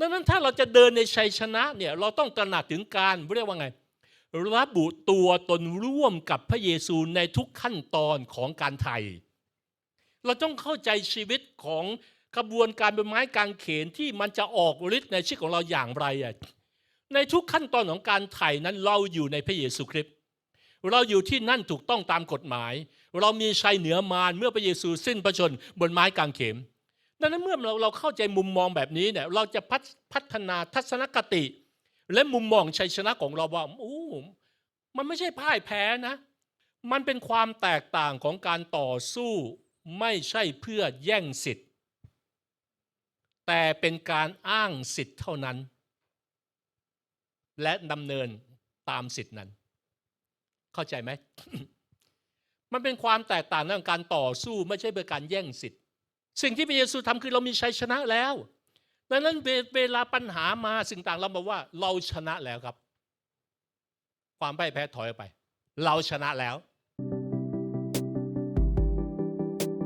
ดังนั้นถ้าเราจะเดินในชัยชนะเนี่ยเราต้องตระหนักถึงการเรียกว่าไงระบุตัวตนร่วมกับพระเยซูในทุกขั้นตอนของการไถ่เราต้องเข้าใจชีวิตของกระบวนการเป็นไม้กางเขนที่มันจะออกฤทธิ์ในชีวิตของเราอย่างไรอะในทุกขั้นตอนของการไถ่นั้นเราอยู่ในพระเยซูคริสต์เราอยู่ที่นั่นถูกต้องตามกฎหมาย เรามีชัยเหนือมารเมื่อพระเยซูสิ้นพระชนบนไม้กางเขน ดังนั้นเมื่อเราเราเข้าใจมุมมองแบบนี้เนี่ยเราจะพัฒพัฒนาทัศนคติ และมุมมองชัยชนะของเราว่าโอ้มันไม่ใช่พ่ายแพ้นะ มันเป็นความแตกต่างของการต่อสู้ไม่ใช่เพื่อแย่งสิทธิ์ แต่เป็นการอ้างสิทธิ์เท่านั้น และดำเนินตามสิทธินั้น เข้าใจไหม มันเป็นความแตกต่างในการต่อสู้ไม่ใช่เพื่อการแย่งสิทธิ์ สิ่งที่พระเยซูทำคือเรามีชัยชนะแล้วดังนั้นเวลาปัญหามาสิ่งต่างเราบอกว่าเราชนะแล้วครับ ความพ่ายแพ้ถอยไป เราชนะแล้ว